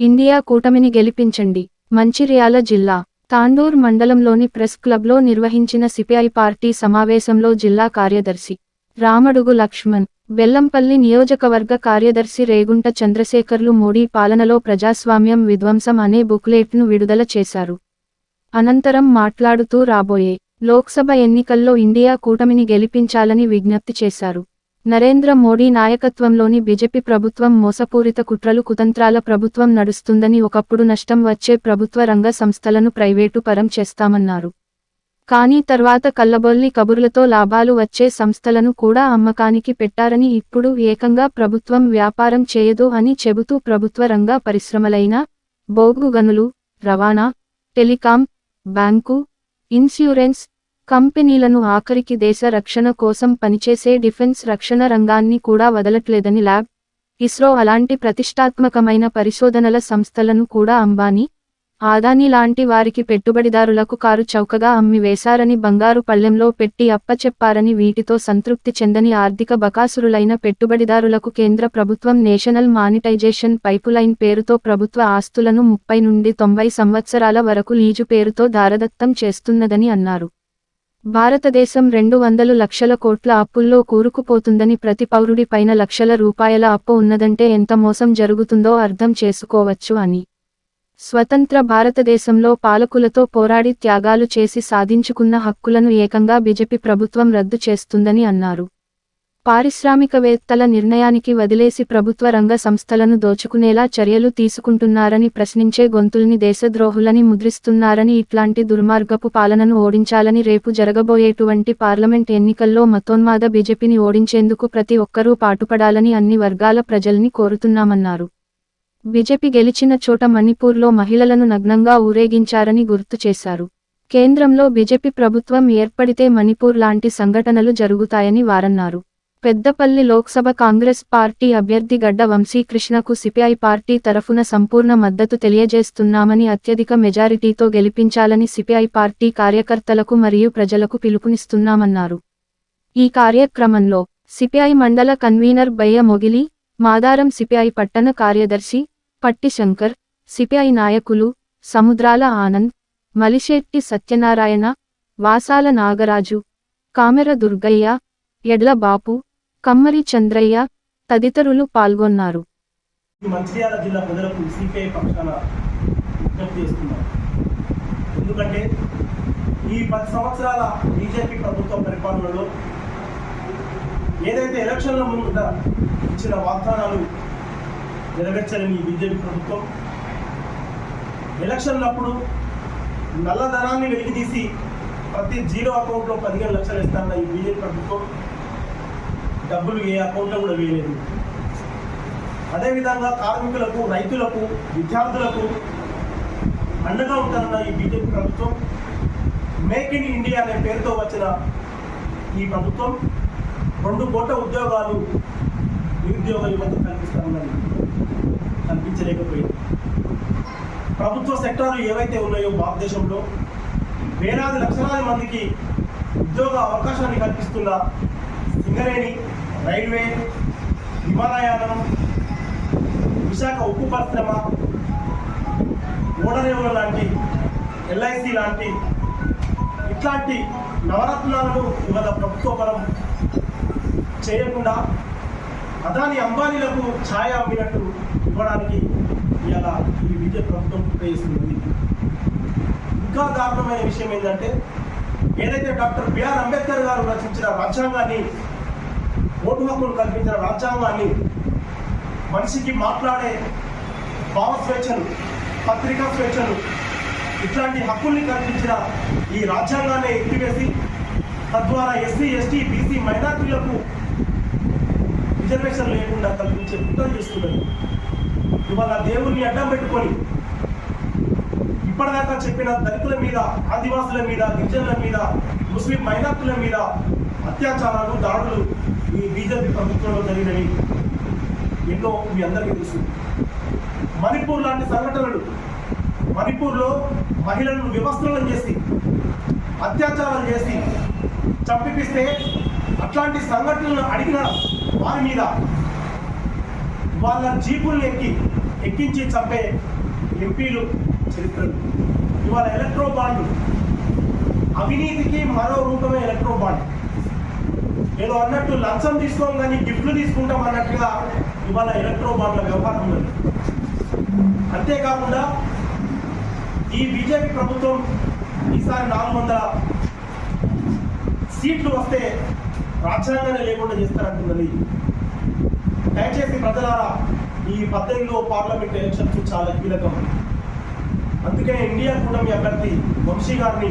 India కూటమిని గెలిపించండి. మంచిర్యాల జిల్లా తాండూర్ మండలంలోని ప్రెస్ క్లబ్లో నిర్వహించిన సిపిఐ పార్టీ సమావేశంలో జిల్లా కార్యదర్శి రామడుగు లక్ష్మణ్ బెల్లంపల్లి నియోజకవర్గ కార్యదర్శి రేగుంట చంద్రశేఖర్లు మోడీ పాలనలో ప్రజాస్వామ్యం విధ్వంసం అనే బుక్లెట్ను విడుదల చేశారు. అనంతరం మాట్లాడుతూ రాబోయే లోక్సభ ఎన్నికల్లో ఇండియా కూటమిని గెలిపించాలని విజ్ఞప్తి చేశారు. నరేంద్ర మోడీ నాయకత్వంలోని బీజేపీ ప్రభుత్వం మోసపూరిత కుట్రలు కుతంత్రాల ప్రభుత్వం నడుస్తుందని ఒకప్పుడు నష్టం వచ్చే ప్రభుత్వ రంగ సంస్థలను ప్రైవేటు పరం చేస్తామన్నారు. కానీ తర్వాత కల్లబొల్లి కబుర్లతో లాభాలు వచ్చే సంస్థలను కూడా అమ్మకానికి పెట్టారని ఇప్పుడు ఏకంగా ప్రభుత్వం వ్యాపారం చేయదు అని చెబుతూ ప్రభుత్వ రంగ పరిశ్రమలైన బోగు గనులు రవాణా టెలికాం బ్యాంకు ఇన్సూరెన్స్ కంపెనీలను ఆఖరికి దేశ రక్షణ కోసం పనిచేసే డిఫెన్స్ రక్షణ రంగాన్ని కూడా వదలట్లేదని ల్యాబ్ ఇస్రో అలాంటి ప్రతిష్టాత్మకమైన పరిశోధనల సంస్థలను కూడా అంబానీ ఆదాని లాంటి వారికి పెట్టుబడిదారులకు కారు చౌకగా అమ్మి వేశారని బంగారు పళ్ళెంలో పెట్టి అప్పచెప్పారని వీటితో సంతృప్తి చెందని ఆర్థిక బకాసురులైన పెట్టుబడిదారులకు కేంద్ర ప్రభుత్వం నేషనల్ మానిటైజేషన్ పైపులైన్ పేరుతో ప్రభుత్వ ఆస్తులను ముప్పై నుండి తొంభై సంవత్సరాల వరకు లీజు పేరుతో దారదత్తం చేస్తున్నదని అన్నారు. భారతదేశం రెండు వందలు లక్షల కోట్ల అప్పుల్లో కూరుకుపోతుందని ప్రతి పౌరుడి పైన లక్షల రూపాయల అప్పు ఉన్నదంటే ఎంత మోసం జరుగుతుందో అర్థం చేసుకోవచ్చు అని. స్వతంత్ర భారతదేశంలో పాలకులతో పోరాడి త్యాగాలు చేసి సాధించుకున్న హక్కులను ఏకంగా బీజేపీ ప్రభుత్వం రద్దు చేస్తుందని అన్నారు. పారిశ్రామికవేత్తల నిర్ణయానికి వదిలేసి ప్రభుత్వ రంగ సంస్థలను దోచుకునేలా చర్యలు తీసుకుంటున్నారని ప్రశ్నించే గొంతుల్ని దేశద్రోహులని ముద్రిస్తున్నారని ఇట్లాంటి దుర్మార్గపు పాలనను ఓడించాలని రేపు జరగబోయేటువంటి పార్లమెంట్ ఎన్నికల్లో మతోన్మాద బీజేపీని ఓడించేందుకు ప్రతి ఒక్కరూ పాటుపడాలని అన్ని వర్గాల ప్రజల్ని కోరుతున్నామన్నారు. బీజేపీ గెలిచిన చోట మణిపూర్లో మహిళలను నగ్నంగా ఊరేగించారని గుర్తు చేశారు. కేంద్రంలో బీజేపీ ప్రభుత్వం ఏర్పడితే మణిపూర్ లాంటి సంఘటనలు జరుగుతాయని వారన్నారు. పెద్దపల్లి లోక్సభ కాంగ్రెస్ పార్టీ అభ్యర్థి గడ్డ వంశీకృష్ణకు సిపిఐ పార్టీ తరఫున సంపూర్ణ మద్దతు తెలియజేస్తున్నామని అత్యధిక మెజారిటీతో గెలిపించాలని సిపిఐ పార్టీ కార్యకర్తలకు మరియు ప్రజలకు పిలుపునిస్తున్నామన్నారు. ఈ కార్యక్రమంలో సిపిఐ మండల కన్వీనర్ బయ్య మొగిలి మాదారం సిపిఐ పట్టణ కార్యదర్శి పట్టిశంకర్ సిపిఐ నాయకులు సముద్రాల ఆనంద్ మలిశెట్టి సత్యనారాయణ వాసాల నాగరాజు కామెర దుర్గయ్య ఎడ్ల బాపు కమ్మరి చంద్రయ్య తదితరులు పాల్గొన్నారు. మంచిర్యాల జిల్లా ప్రజలకు సిపిఐ పక్షాన విజ్ఞప్తి చేస్తున్నారు. ఎందుకంటే ఈ పది సంవత్సరాల బీజేపీ ప్రభుత్వ పరిపాలనలో ఏదైతే ఎలక్షన్ల ముందు ఇచ్చిన వాగ్దానాలు నెరవేర్చని ఈ బీజేపీ ప్రభుత్వం ఎలక్షన్లప్పుడు నల్లధనాన్ని వెలికితీసి ప్రతి జీరో అకౌంట్లో పదిహేను లక్షలు ఇస్తాన్న ఈ బీజేపీ ప్రభుత్వం డబ్బులు ఏ అకౌంట్లో కూడా వేయలేదు. అదేవిధంగా కార్మికులకు రైతులకు విద్యార్థులకు అండగా ఉంటారన్న ఈ బీజేపీ ప్రభుత్వం మేక్ ఇన్ ఇండియా అనే పేరుతో వచ్చిన ఈ ప్రభుత్వం రెండు కోట్ల ఉద్యోగాలు నిరుద్యోగ యువత కల్పిస్తామని కల్పించలేకపోయింది ప్రభుత్వ సెక్టార్లు ఏవైతే ఉన్నాయో భారతదేశంలో వేలాది లక్షలాది మందికి ఉద్యోగ అవకాశాన్ని కల్పిస్తున్న సింగరేణి రైల్వే విమానయానం విశాఖ ఉక్కు పరిశ్రమ ఓడరేవుల లాంటి ఎల్ఐసి లాంటి ఇట్లాంటి నవరత్నాలను ఇవాళ ప్రభుత్వ పరం చేయకుండా అదాని అంబానీలకు ఛాయ అమ్మినట్టు ఇవ్వడానికి ఇవాళ ఈ విద్య ప్రభుత్వం ప్రయత్నిస్తుంది. ఇంకా దారుణమైన విషయం ఏంటంటే ఏదైతే డాక్టర్ బిఆర్ అంబేద్కర్ గారు రచించిన రాజ్యాంగాన్ని ఓటు హక్కును కల్పించిన రాజ్యాంగాన్ని మనిషికి మాట్లాడే భావ స్వేచ్ఛను పత్రికా స్వేచ్ఛను ఇట్లాంటి హక్కుల్ని కల్పించిన ఈ రాజ్యాంగాన్ని ఎత్తివేసి తద్వారా ఎస్సీ ఎస్టీ బీసీ మైనార్టీలకు రిజర్వేషన్ లేకుండా కల్పించే కుట్ర చేస్తున్నది ఇవాళ దేవుణ్ణి అడ్డం పెట్టుకొని ఇప్పటిదాకా చెప్పిన దళితుల మీద ఆదివాసుల మీద గిరిజనుల మీద ముస్లిం మైనార్టీల మీద అత్యాచారాలు దాడులు ఈ బీజేపీ ప్రభుత్వంలో జరిగినవి. ఎన్నో మీ అందరికీ తెలుసు. మణిపూర్ లాంటి సంఘటనలు మణిపూర్లో మహిళలను వివస్త్రలను చేసి అత్యాచారాలు చేసి చంపిపిస్తే అట్లాంటి సంఘటనలు అడిగిన వారి మీద వాళ్ళ జీపుల్ని ఎక్కి ఎక్కించి చంపే ఎంపీలు చరిత్రలు. ఇవాళ ఎలక్ట్రో బాండ్ అవినీతికి మరో రూపమే ఎలక్ట్రో బాండ్ ఏదో అన్నట్టు లంచం తీసుకోం కానీ గిఫ్ట్లు తీసుకుంటాం అన్నట్టుగా ఇవాళ ఎలక్ట్రో బాండ్ల వ్యవహారం ఉన్నది. అంతేకాకుండా ఈ బీజేపీ ప్రభుత్వం ఈసారి నాలుగు వందల సీట్లు వస్తే రాజ్యాంగానే లేకుండా చేస్తారంటున్నది. దయచేసి ప్రజలారా ఈ పద్దెనిమిదో పార్లమెంట్ ఎలక్షన్స్ చాలా కీలకం. అందుకే ఇండియా కూటమి అభ్యర్థి వంశీ గారిని